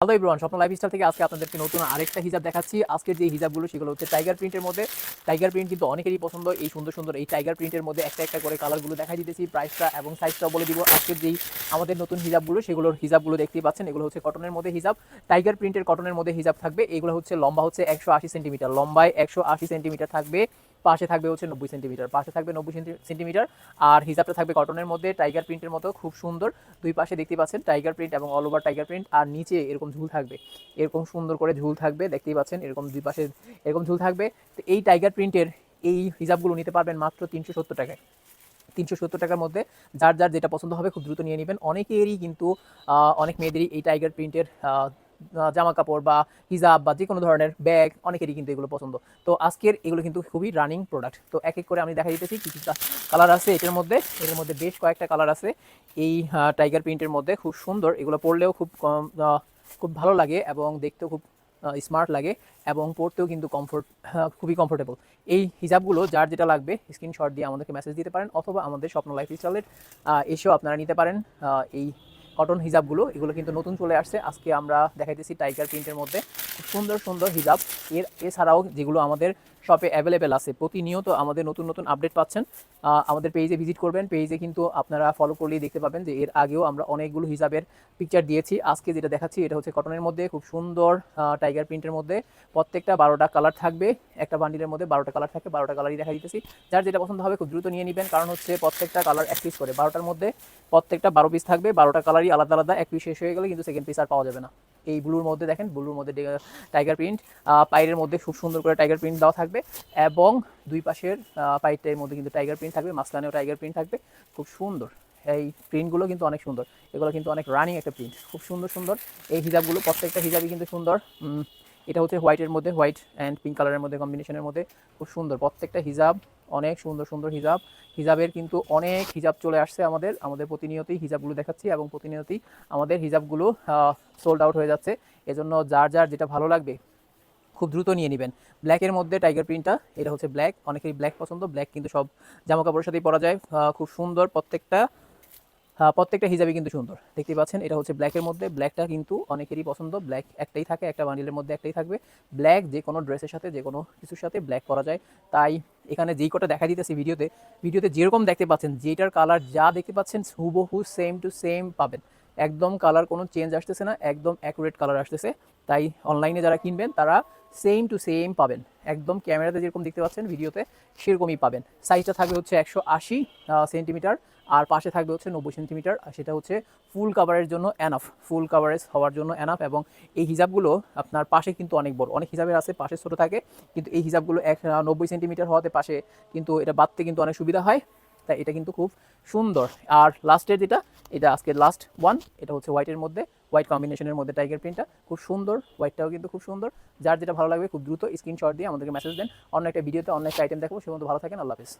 Hello everyone স্বপ্ন lifestyle থেকে আজকে আপনাদেরকে নতুন আরেকটা হিজাব দেখাচ্ছি। আজকের যে হিজাবগুলো, সেগুলো হচ্ছে টাইগার প্রিন্টের মধ্যে। টাইগার প্রিন্ট কিন্তু অনেকেরই পছন্দ। এই সুন্দর সুন্দর এই টাইগার প্রিন্টের মধ্যে একটা একটা করে কালারগুলো দেখাই দিতেছি প্রাইসটা এবং সাইজটাও বলে দিব। আজকের যেই আমাদের নতুন হিজাবগুলো, সেগুলোর হিজাবগুলো দেখতেই পাচ্ছেন। এগুলো হচ্ছে কটনের মধ্যে হিজাব। টাইগার প্রিন্টের কটনের মধ্যে হিজাব থাকবে। এগুলো হচ্ছে লম্বা হচ্ছে একশো আশি সেন্টিমিটার লম্বায় একশো আশি সেন্টিমিটার থাকবে। পাশে থাকবে হচ্ছে নব্বই সেন্টিমিটার, পাশে থাকবে নব্বই সেন্টিমিটার, আর হিসাবটা থাকবে কটনের মধ্যে, টাইগার প্রিন্টের মতো, খুব সুন্দর। দুই পাশে দেখতে পাচ্ছেন টাইগার প্রিন্ট এবং অল ওভার টাইগার প্রিন্ট, আর নিচে এরকম ঝুল থাকবে, এরকম সুন্দর করে ঝুল থাকবে, দেখতেই পাচ্ছেন এরকম দুই পাশে এরকম ঝুল থাকবে। তো এই টাইগার প্রিন্টের এই হিসাবগুলো নিতে পারবেন মাত্র তিনশো সত্তর টাকায়। তিনশো সত্তর টাকার মধ্যে যার যার যেটা পছন্দ হবে খুব দ্রুত নিয়ে নেবেন। অনেকেরই কিন্তু অনেক মেয়েদেরই এই টাইগার প্রিন্টের জামা কাপড় বা হিজাব বা যে কোনো ধরনের ব্যাগ, অনেকেরই কিন্তু এগুলো পছন্দ। তো আজকের এগুলো কিন্তু খুবই রানিং প্রোডাক্ট তো এক এক করে আমি দেখা দিতেছি কী কী কালার আছে এটার মধ্যে। এর মধ্যে বেশ কয়েকটা কালার আছে। এই টাইগার প্রিন্টের মধ্যে খুব সুন্দর। এগুলো পরলেও খুব কম খুব ভালো লাগে এবং দেখতেও খুব স্মার্ট লাগে এবং পড়তেও কিন্তু কমফোর্ট খুবই কমফোর্টেবল এই হিজাবগুলো যার যেটা লাগবে স্ক্রিনশট দিয়ে আমাদেরকে মেসেজ দিতে পারেন অথবা আমাদের স্বপ্ন লাইফ স্টাইলের এসেও আপনারা নিতে পারেন এই কটন হিজাবগুলো, এগুলো কিন্তু নতুন চলে আসছে। আজকে আমরা দেখাইতেছি টাইগার প্রিন্টের মধ্যে। খুব সুন্দর সুন্দর হিজাব। এর, এছাড়াও যেগুলো আমাদের শপে অ্যাভেলেবেল আছে। প্রতিনিয়ত আমাদের নতুন নতুন আপডেট পাচ্ছেন। আমাদের পেজে ভিজিট করবেন। পেজে কিন্তু আপনারা ফলো করলেই দেখতে পাবেন যে এর আগেও আমরা অনেকগুলো হিসাবের পিকচার দিয়েছি। আজকে যেটা দেখাচ্ছি এটা হচ্ছে কটনের মধ্যে, খুব সুন্দর টাইগার প্রিন্টের মধ্যে। প্রত্যেকটা বারোটা কালার থাকবে। একটা বান্ডিলের মধ্যে বারোটা কালার থাকবে বারোটা কালারই দেখা দিতেছি। যার যেটা পছন্দ হবে খুব দ্রুত নিয়ে নেবেন। কারণ হচ্ছে প্রত্যেকটা কালার এক পিস করে। বারোটার মধ্যে প্রত্যেকটা বারো পিস থাকবে। বারোটা কালারই আলাদা আলাদা, এক পিস শেষ হয়ে গেলে কিন্তু সেকেন্ড পিস আর পাওয়া যাবে না। এই ব্লুর মধ্যে দেখেন ব্লুর মধ্যে টাইগার প্রিন্ট পায়ের মধ্যে খুব সুন্দর করে টাইগার প্রিন্ট দেওয়া থাকবে। এবং দুই পাশের পাইটের মধ্যে কিন্তু টাইগার প্রিন্ট থাকবে, মাঝখানেও টাইগার প্রিন্ট থাকবে। খুব সুন্দর। এই প্রিন্টগুলো কিন্তু অনেক সুন্দর। এগুলো কিন্তু অনেক রানিং একটা প্রিন্ট খুব সুন্দর সুন্দর। এই হিজাবগুলো প্রত্যেকটা হিজাবই কিন্তু সুন্দর। এটা হচ্ছে হোয়াইটের মধ্যে হোয়াইট অ্যান্ড পিঙ্ক কালারের মধ্যে কম্বিনেশনের মধ্যে। খুব সুন্দর। প্রত্যেকটা হিজাব অনেক সুন্দর সুন্দর হিজাব। হিজাবের কিন্তু অনেক হিজাব চলে আসছে আমাদের। আমাদের প্রতিনিয়তই হিজাবগুলো দেখাচ্ছি এবং প্রতিনিয়তই আমাদের হিজাবগুলো সোল্ড আউট হয়ে যাচ্ছে। এজন্য যার যার যেটা ভালো লাগবে খুব দ্রুত নিয়ে নেবেন। ব্ল্যাকের মধ্যে টাইগার প্রিন্টটা এটা হচ্ছে ব্ল্যাক অনেকেরই ব্ল্যাক পছন্দ ব্ল্যাক কিন্তু সব জামা কাপড়ের সাথেই পরা যায়। খুব সুন্দর প্রত্যেকটা প্রত্যেকটা হিজাবই কিন্তু সুন্দর। দেখতে পাচ্ছেন, এটা হচ্ছে ব্ল্যাকের মধ্যে ব্ল্যাকটা কিন্তু অনেকেরই পছন্দ ব্ল্যাক একটাই থাকে, একটা বান্ডিলের মধ্যে একটাই থাকবে। ব্ল্যাক যে কোনো ড্রেসের সাথে, যে কোনো কিছুর সাথে ব্ল্যাক করা যায়। তাই এখানে যেই কটা দেখা দিতেছি ভিডিওতে ভিডিওতে যেরকম দেখতে পাচ্ছেন, যেটার কালার যা দেখতে পাচ্ছেন, হুবহু সেম টু সেম পাবেন। একদম কালার কোনো চেঞ্জ আসতেছে না, একদম অ্যাকুরেট কালার আসতেছে। তাই অনলাইনে যারা কিনবেন, তারা সেম টু সেম পাবেন। একদম ক্যামেরাতে যেরকম দেখতে পাচ্ছেন ভিডিওতে, সেরকমই পাবেন। সাইজটা থাকবে হচ্ছে একশো আশি সেন্টিমিটার আর পাশে থাকবে হচ্ছে নব্বই সেন্টিমিটার আর সেটা হচ্ছে ফুল কাভারের জন্য অ্যানাফ ফুল কাভারেজ হওয়ার জন্য অ্যানাফ এবং এই হিজাবগুলো আপনার পাশে কিন্তু অনেক বড়। অনেক হিসাবের আছে, পাশে ছোটো থাকে, কিন্তু এই হিজাবগুলো এক নব্বই সেন্টিমিটার হওয়াতে পাশে কিন্তু এটা বাঁধতে কিন্তু অনেক সুবিধা হয়। তাই এটা কিন্তু খুব সুন্দর। আর লাস্টের যেটা এটা আজকে লাস্ট ওয়ান এটা হচ্ছে হোয়াইটের মধ্যে হোয়াইট কম্বিনেশনের মধ্যে টাইগার প্রিন্টটা খুব সুন্দর হোয়াইটটাও কিন্তু খুব সুন্দর। যার যেটা ভালো লাগবে খুব দ্রুত স্ক্রিনশট দিয়ে আমাদেরকে মেসেজ দেন। অন্য একটা ভিডিওতে অন্য একটা আইটেম দেখব। সে মধ্যে ভালো থাকেন, আল্লাহ হাফিজ।